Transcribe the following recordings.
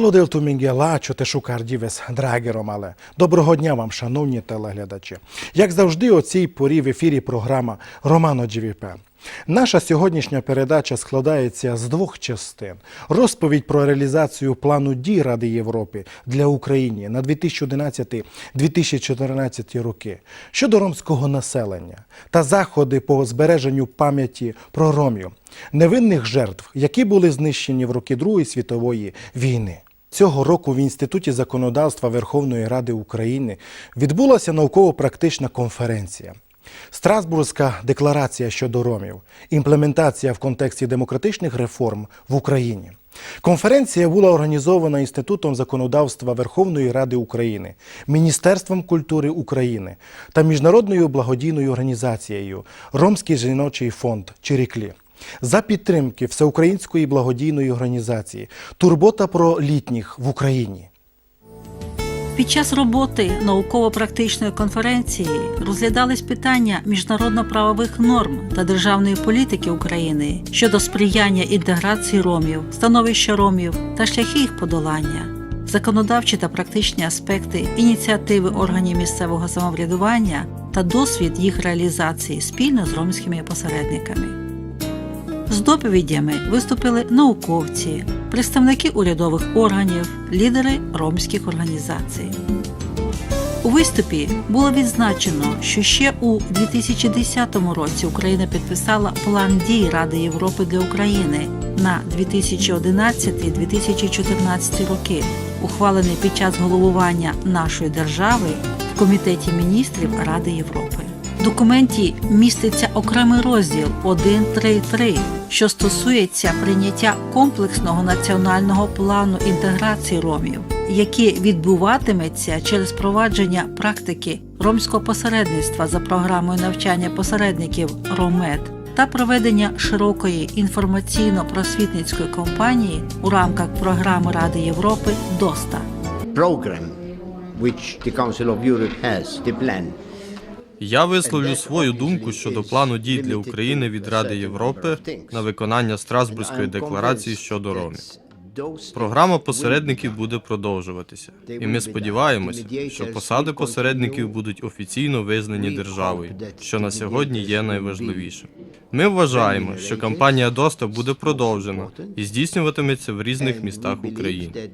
Дело делту Мінгелачо те шукар дівес драгером, але доброго дня вам, шановні телеглядачі. Як завжди, о цій порі в ефірі програма Романо GVP. Наша сьогоднішня передача складається з двох частин: розповідь про реалізацію плану дій Ради Європи для України на 2011-2014 роки щодо ромського населення та заходи по збереженню пам'яті про ромів, невинних жертв, які були знищені в роки Другої світової війни. Цього року в Інституті законодавства Верховної Ради України відбулася науково-практична конференція. Страсбурзька декларація щодо ромів, імплементація в контексті демократичних реформ в Україні. Конференція була організована Інститутом законодавства Верховної Ради України, Міністерством культури України та міжнародною благодійною організацією Ромський жіночий фонд Чиріклі. За підтримки Всеукраїнської благодійної організації Турбота про літніх в Україні. Під час роботи науково-практичної конференції розглядались питання міжнародно-правових норм та державної політики України щодо сприяння інтеграції ромів, становища ромів та шляхи їх подолання, законодавчі та практичні аспекти ініціативи органів місцевого самоврядування та досвід їх реалізації спільно з ромськими посередниками. З доповідями виступили науковці, представники урядових органів, лідери ромських організацій. У виступі було відзначено, що ще у 2010 році Україна підписала план дій Ради Європи для України на 2011-2014 роки, ухвалений під час головування нашої держави в Комітеті міністрів Ради Європи. В документі міститься окремий розділ 1.3.3, що стосується прийняття комплексного національного плану інтеграції ромів, який відбуватиметься через провадження практики ромського посередництва за програмою навчання посередників РОМЕД та проведення широкої інформаційно-просвітницької кампанії у рамках програми Ради Європи ДОСТА. program which the Council of Europe has, the plan. Я висловлю свою думку щодо плану дій для України від Ради Європи на виконання Страсбурзької декларації щодо ромів. Програма посередників буде продовжуватися, і ми сподіваємося, що посади посередників будуть офіційно визнані державою, що на сьогодні є найважливішим. Ми вважаємо, що кампанія ДОСТА буде продовжена і здійснюватиметься в різних містах України.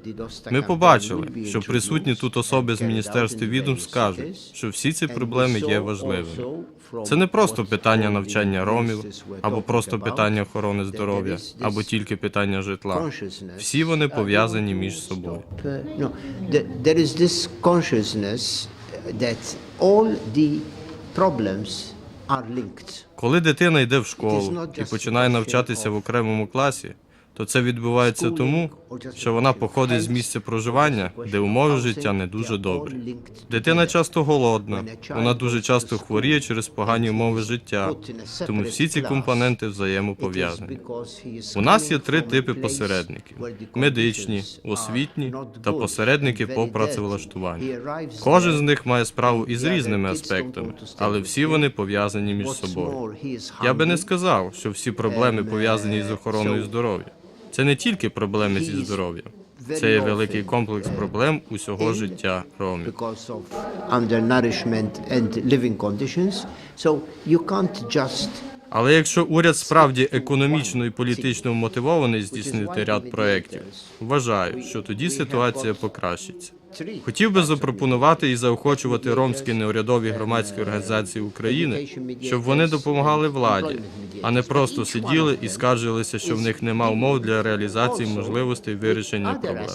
Ми побачили, що присутні тут особи з міністерства відомств скажуть, що всі ці проблеми є важливими. Це не просто питання навчання ромів, або просто питання охорони здоров'я, або тільки питання житла. Всі вони пов'язані між собою. Коли дитина йде в школу і починає навчатися в окремому класі, то це відбувається тому, що вона походить з місця проживання, де умови життя не дуже добрі. Дитина часто голодна, вона дуже часто хворіє через погані умови життя, тому всі ці компоненти взаємопов'язані. У нас є три типи посередників: медичні, освітні та посередники по працевлаштуванню. Кожен з них має справу із різними аспектами, але всі вони пов'язані між собою. Я би не сказав, що всі проблеми пов'язані з охороною здоров'я. Це не тільки проблеми зі здоров'ям, це є великий комплекс проблем усього життя ромів. Але якщо уряд справді економічно і політично мотивований здійснити ряд проєктів, вважаю, що тоді ситуація покращиться. Хотів би запропонувати і заохочувати ромські неурядові громадські організації України, щоб вони допомагали владі, а не просто сиділи і скаржилися, що в них нема умов для реалізації можливостей вирішення проблем.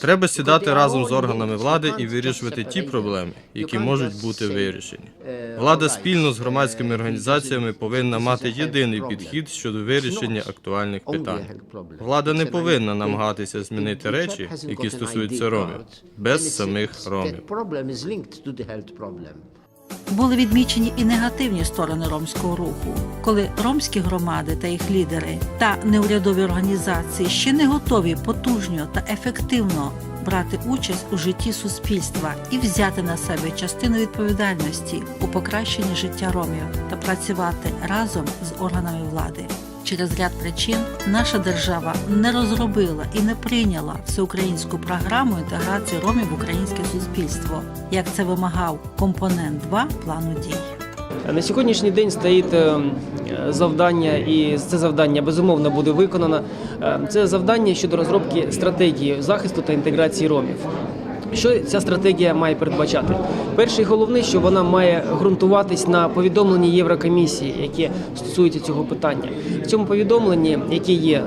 Треба сідати разом з органами влади і вирішувати ті проблеми, які можуть бути вирішені. Влада спільно з громадськими організаціями повинна мати єдиний підхід щодо вирішення актуальних питань. Влада не повинна намагатися змінити речі, які стосуються ромів, без самих ромів. Були відмічені і негативні сторони ромського руху, коли ромські громади та їх лідери та неурядові організації ще не готові потужно та ефективно брати участь у житті суспільства і взяти на себе частину відповідальності у покращенні життя ромів та працювати разом з органами влади. Через ряд причин наша держава не розробила і не прийняла всеукраїнську програму інтеграції ромів в українське суспільство, як це вимагав компонент 2 плану дій. На сьогоднішній день стоїть е, завдання, і це завдання безумовно буде виконано. Е, Це завдання щодо розробки стратегії захисту та інтеграції ромів. Що ця стратегія має передбачати? Перше і головне, що вона має ґрунтуватись на повідомленні Єврокомісії, яке стосується цього питання. В цьому повідомленні, яке є е,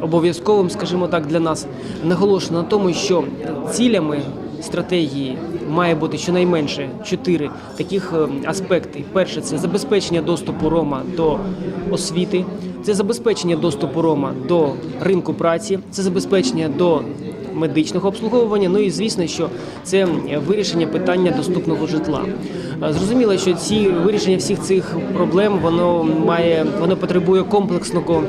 обов'язковим, скажімо так, для нас, наголошено на тому, що цілями стратегії має бути щонайменше чотири таких е, аспекти. Перше це забезпечення доступу Рома до освіти, це забезпечення доступу Рома до ринку праці, це забезпечення до медичного обслуговування. Ну і звісно, що це вирішення питання доступного житла. Е, Зрозуміло, що ці вирішення всіх цих проблем воно має воно потребує комплексного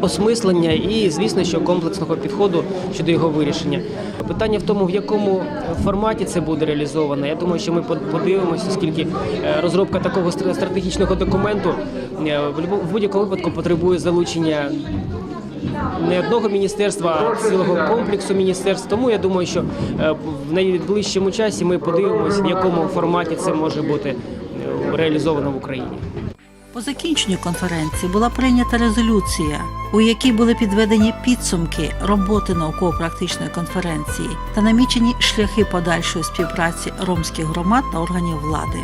осмислення і, звісно, що комплексного підходу щодо його вирішення. Питання в тому, в якому форматі це буде реалізовано. Я думаю, що ми подивимося, оскільки е, розробка такого стра- стратегічного документу е, в будь-якому випадку потребує залучення не одного міністерства, а цілого комплексу міністерств. Тому я думаю, що е, в найближчому часі ми подивимося, в якому форматі це може бути е, реалізовано в Україні. По закінченню конференції була прийнята резолюція, у якій були підведені підсумки роботи науково-практичної конференції та намічені шляхи подальшої співпраці ромських громад та органів влади.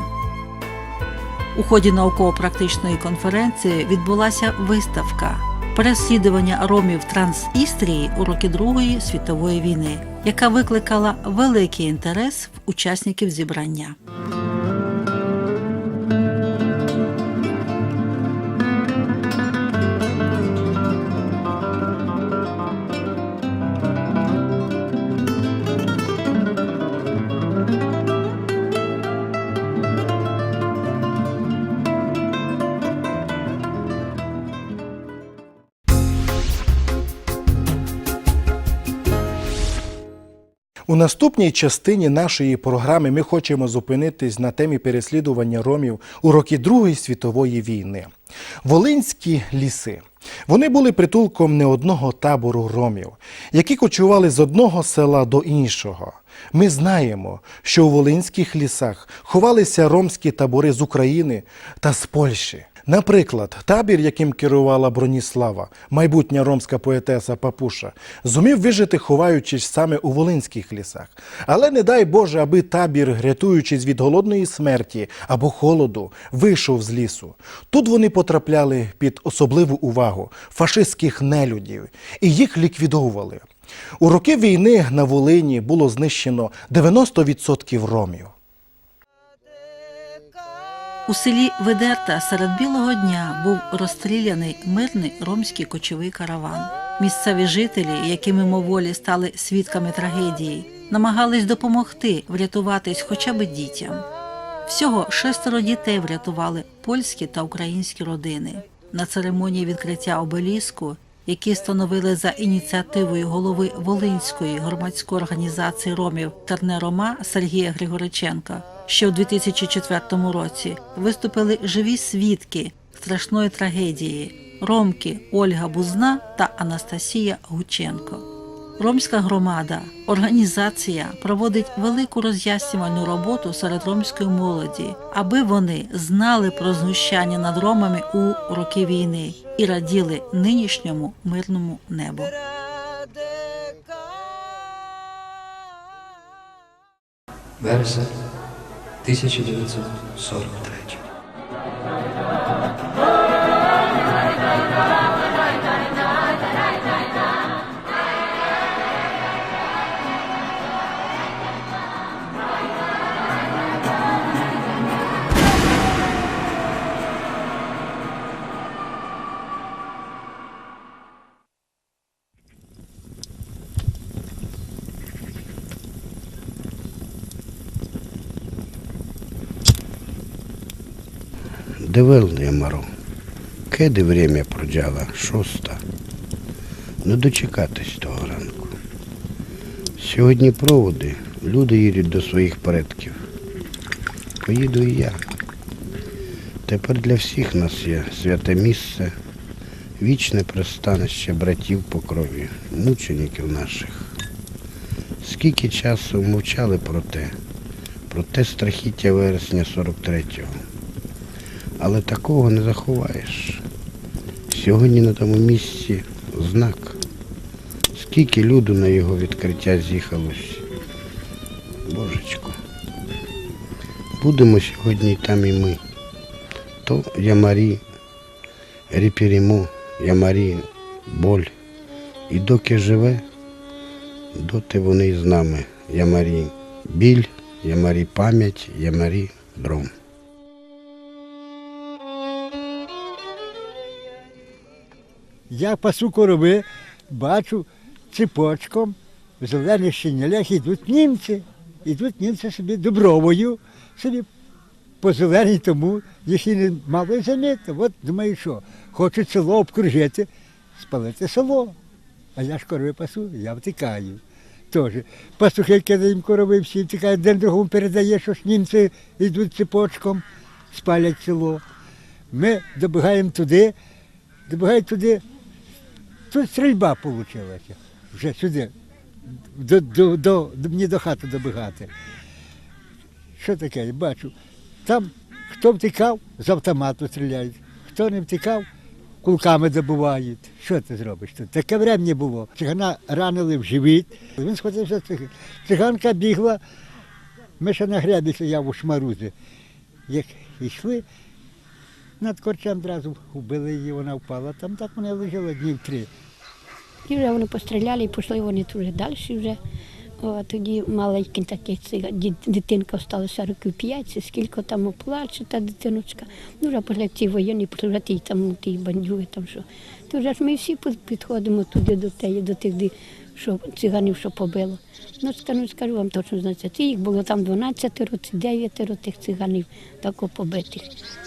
У ході науково-практичної конференції відбулася виставка переслідування ромів Трансістрії у роки Другої світової війни, яка викликала великий інтерес в учасників зібрання. У наступній частині нашої програми ми хочемо зупинитись на темі переслідування ромів у роки Другої світової війни. Волинські ліси. Вони були притулком не одного табору ромів, які кочували з одного села до іншого. Ми знаємо, що у Волинських лісах ховалися ромські табори з України та з Польщі. Наприклад, табір, яким керувала Броніслава, майбутня ромська поетеса Папуша, зумів вижити, ховаючись саме у Волинських лісах. Але не дай Боже, аби табір, рятуючись від голодної смерті або холоду, вийшов з лісу. Тут вони потрапляли під особливу увагу фашистських нелюдів і їх ліквідовували. У роки війни на Волині було знищено 90% ромів. У селі Ведерта серед білого дня був розстріляний мирний ромський кочовий караван. Місцеві жителі, які мимоволі стали свідками трагедії, намагались допомогти врятуватись хоча б дітям. Всього шестеро дітей врятували польські та українські родини. На церемонії відкриття обеліску, які становили за ініціативою голови Волинської громадської організації ромів Терне Рома Сергія Григориченка, ще у 2004 році виступили живі свідки страшної трагедії Ромки Ольга Бузна та Анастасія Гученко. Ромська громада, організація проводить велику роз'яснювальну роботу серед ромської молоді, аби вони знали про знущання над ромами у роки війни і раділи нинішньому мирному небу. Вересень 1943. Девел Ямаро. Кеди время проджала, шоста. Не дочекатись того ранку. Сьогодні проводи, люди їдуть до своїх предків. Поїду і я. Тепер для всіх нас є святе місце, вічне пристанище братів по крові, мучеників наших. Скільки часу мовчали про те, про те страхіття вересня 43-го. Але такого не заховаєш. Сьогодні на тому місці знак. Скільки люду на його відкриття з'їхалось. Божечко. Будемо сьогодні там і ми. То Ямарі, Ріпірімо, Ямарі, боль. І доки живе, доти вони із нами. Ямарі біль, Ямарі пам'ять, Ямарі дром. Я пасу корови, бачу цепочком в зелених шинелях йдуть німці. Йдуть німці собі добровою, собі по зеленій тому, і не мало замітно. От думаю, що хочуть село обкружити, спалити село. А я ж корови пасу, я втикаю. Теж. Пастухи кидають корови, всі втикають, один другому передає, що ж німці йдуть цепочком, спалять село. Ми добігаємо туди, добігають туди, Тут стрільба вийшла. Вже сюди. До, до, до, мені до хати добігати. Що таке? Я бачу. Там хто втікав, з автомату стріляють. Хто не втікав, кулками добувають. Що ти зробиш тут? Таке врем'я було. Цигана ранили в живіт. Він схватився циган. Циганка бігла. Ми ще на гребі стояв у шмарузі. Як йшли, над корчем одразу вбили її, вона впала. Там так вона лежала днів три. І вже вони постріляли і пішли вони туди далі вже. О, тоді маленький такий дитинка осталася років п'ять, скільки там плаче та дитиночка. Ну, вже після ці воєнні, ті там ті бандюги там що. То вже ж ми всі підходимо туди до теї, до тих, що циганів, що побило. Ну, скажу, скажу вам точно, це їх було там 12 чи 9 тих циганів тако побитих.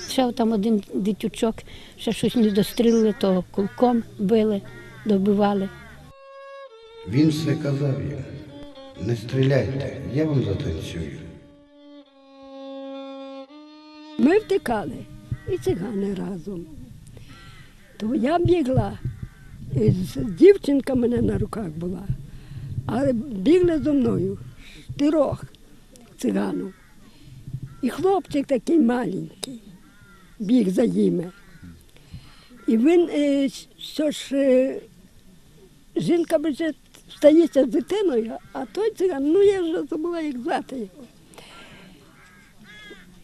Ще там один дитючок, ще щось не дострілили, то кулком били, добивали. Він все казав їм. Не стріляйте, я вам затанцюю. Ми втекали і цигани разом. То я бігла, дівчинка мене на руках була, але бігли зо мною чотирьох циганів. І хлопчик такий маленький біг за ними. І він, е, що ж, е, жінка вже стається з дитиною, а той циган, ну я вже забула, як звати його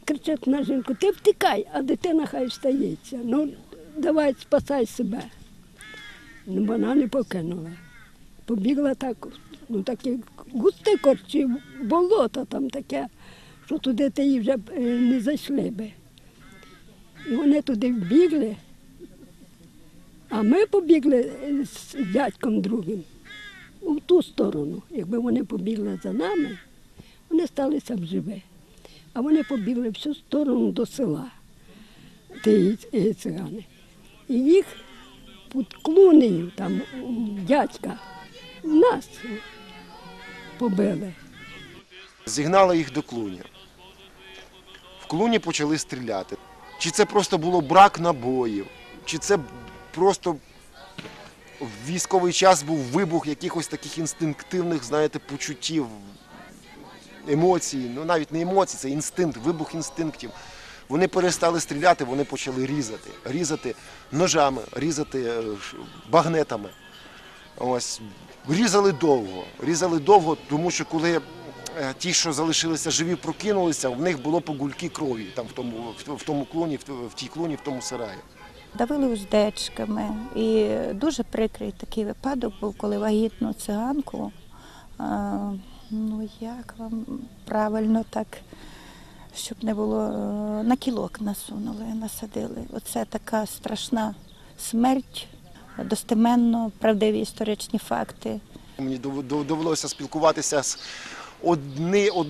кричать на жінку, ти втікай, а дитина хай стається. Ну, давай спасай себе. Вона не покинула. Побігла так, ну таке густе корчі, болото там таке, що туди ти її вже е, не зайшли би. І вони туди вбігли, а ми побігли е, з дядьком другим у ту сторону. Якби вони побігли за нами, вони сталися б живі. А вони побігли всю сторону до села, ті е, цигани. І їх під клунею, там дядька, нас побили. Зігнали їх до клуні. В клуні почали стріляти. Чи це просто було брак набоїв, чи це просто в військовий час був вибух якихось таких інстинктивних, знаєте, почуттів, емоцій. Ну навіть не емоцій, це інстинкт, вибух інстинктів. Вони перестали стріляти, вони почали різати. Різати ножами, різати е, багнетами. Ось різали довго. Різали довго, тому що коли е, ті, що залишилися живі, прокинулися, в них було погульки крові там в тому, в, тому клоні, в, тій клоні, в тому сараї. давили уздечками. І дуже прикрий такий випадок був, коли вагітну циганку, ну як вам правильно так, щоб не було, е, на кілок насунули, насадили. Оце така страшна смерть, достеменно правдиві історичні факти. Мені дов- дов- довелося спілкуватися з одні, од,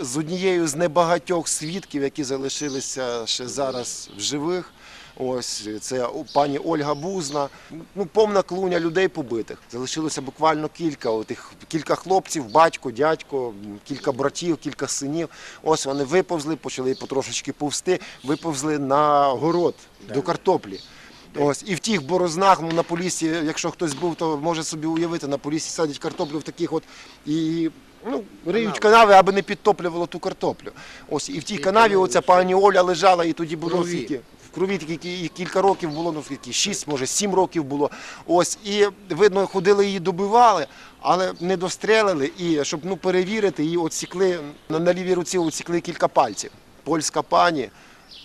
з однією з небагатьох свідків, які залишилися ще зараз в живих. Ось це пані Ольга Бузна. Ну, повна клуня людей побитих. Залишилося буквально кілька. Отих, кілька хлопців, батько, дядько, кілька братів, кілька синів. Ось вони виповзли, почали потрошечки повзти, виповзли на город до картоплі. Ось і в тих борознах ну, на полісі, якщо хтось був, то може собі уявити, на полісі садять картоплю в таких от і ну, риють канави, аби не підтоплювало ту картоплю. Ось і в тій канаві оця пані Оля лежала, і тоді було скільки. Крові тільки кілька років було, ну скільки, шість, може, сім років було. Ось, і видно, ходили її добивали, але не дострелили. І щоб ну, перевірити, її отсікли на, на лівій руці отсікли кілька пальців. Польська пані.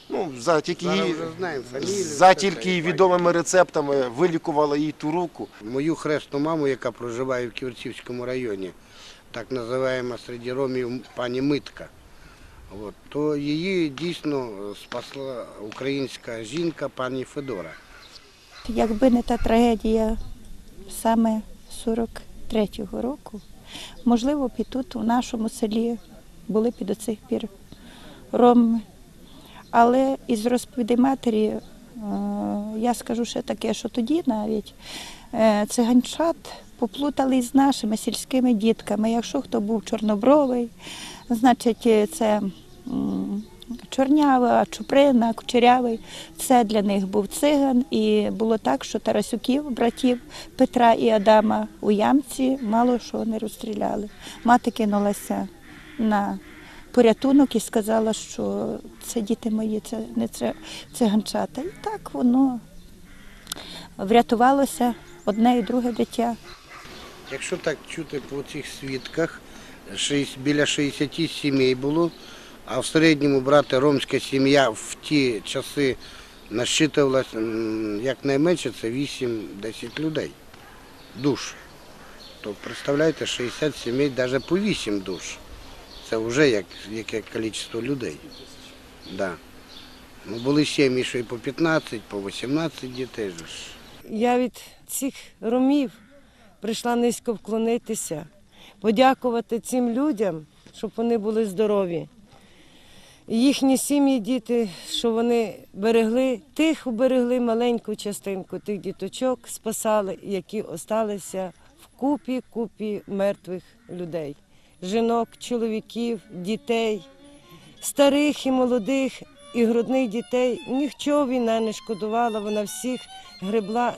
Ну, за тільки її, знаємо фамілію, за тільки її відомими рецептами вилікувала їй ту руку. Мою хресну маму, яка проживає в Ківерцівському районі, так називаємо серед ромів пані Митка. От, то її дійсно спасла українська жінка пані Федора. Якби не та трагедія саме 43-го року, можливо б і тут, у нашому селі, були б до цих пір роми. Але із розповіді матері е, я скажу ще таке, що тоді навіть е, циганчат поплутали з нашими сільськими дітками. Якщо хто був чорнобровий, значить е, це чорнява, чуприна, кучерявий. Це для них був циган. І було так, що Тарасюків, братів Петра і Адама у ямці мало що не розстріляли. Мати кинулася на порятунок і сказала, що це діти мої, це не це циганчата. І так воно врятувалося одне і друге дитя. Якщо так чути по цих свідках, біля 60 сімей було, а в середньому брати ромська сім'я в ті часи насчитувалася якнайменше це 8-10 людей, душ. То представляєте, 60 сімей навіть по 8 душ. Це вже як, яке кількість людей. Да. Ну, були сім'ї, що і по 15, по 18 дітей. Я від цих ромів прийшла низько вклонитися, подякувати цим людям, щоб вони були здорові. Їхні сім'ї, діти, що вони берегли, тих уберегли маленьку частинку тих діточок, спасали, які осталися в купі купі мертвих людей, жінок, чоловіків, дітей, старих і молодих, і грудних дітей. Нічого війна не шкодувала, вона всіх гребла.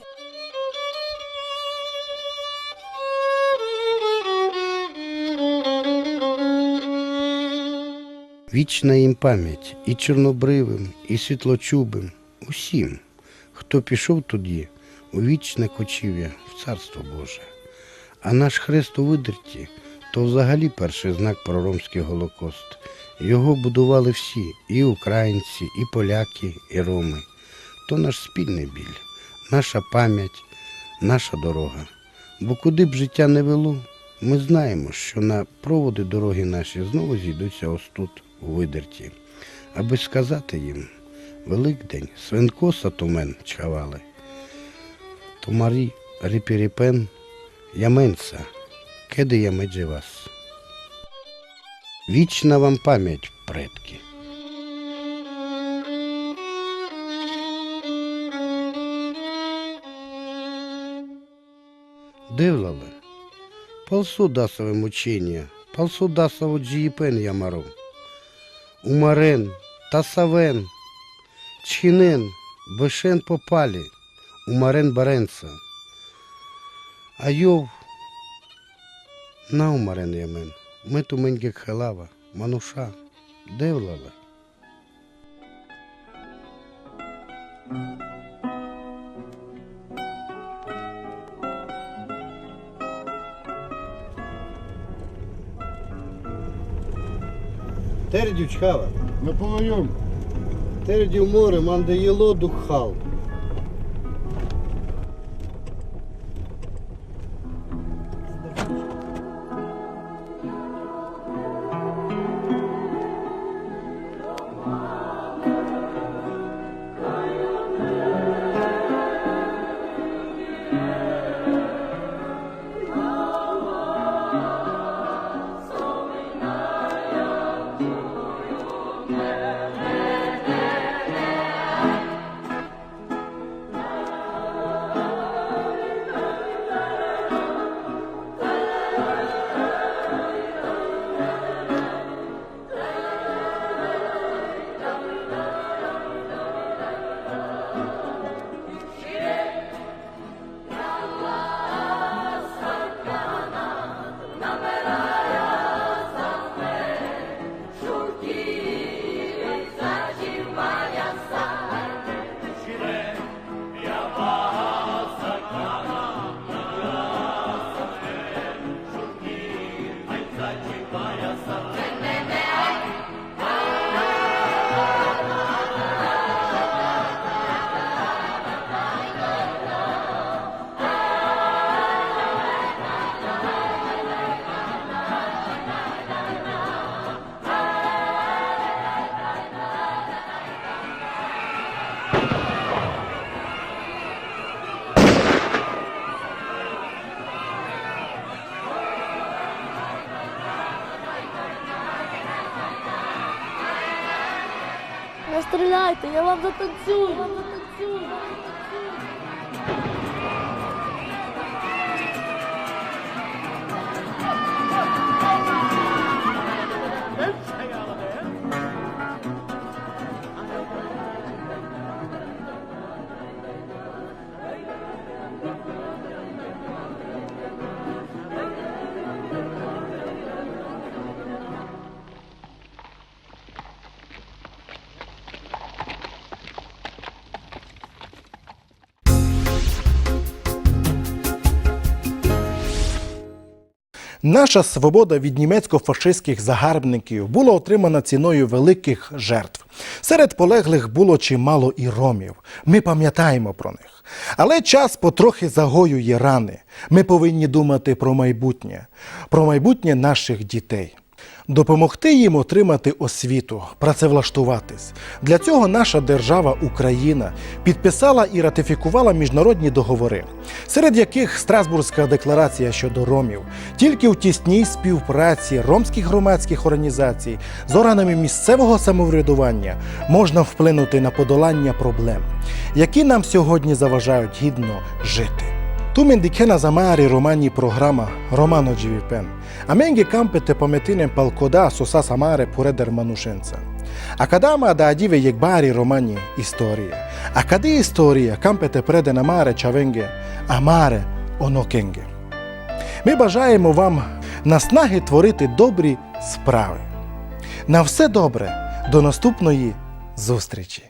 Вічна їм пам'ять і чорнобривим, і світлочубим, усім, хто пішов тоді у вічне кочів'я в Царство Боже. А наш хрест у видерті то взагалі перший знак про ромський голокост. Його будували всі, і українці, і поляки, і роми. То наш спільний біль, наша пам'ять, наша дорога. Бо куди б життя не вело, ми знаємо, що на проводи дороги наші знову зійдуться ось тут, видерті, аби сказати їм Великдень, свинко сатумен чхавали, томарі ріпіріпен, яменца, кеди ямеджі вас. Вічна вам пам'ять, предки. Дивлали. Полсу дасове мучення, полсу дасово джіїпен ямару. Умарен, тасавен, чхінен, бешен попалі, умарен баренца. Айов, на умарен ямен, ми туменьгек хелава, мануша, девлала. Тердю чхава, повоюм. Тердю море, манде єло затанцюю. Я вам затанцюю. Наша свобода від німецько-фашистських загарбників була отримана ціною великих жертв. Серед полеглих було чимало і ромів. Ми пам'ятаємо про них. Але час потрохи загоює рани. Ми повинні думати про майбутнє, про майбутнє наших дітей. Допомогти їм отримати освіту, працевлаштуватись. Для цього наша держава Україна підписала і ратифікувала міжнародні договори, серед яких Страсбурзька декларація щодо ромів. Тільки у тісній співпраці ромських громадських організацій з органами місцевого самоврядування можна вплинути на подолання проблем, які нам сьогодні заважають гідно жити. Tu mendikena zamari romani programa Romano GVPN. A menge campete pametinen palkoda sosa samare pureder manushenca. Akadama da adive jegbari romani istorije. A kadi istorija campete prede namare чавенге, амаре онокенге. Ми бажаємо вам наснаги творити добрі справи. На все добре, до наступної зустрічі!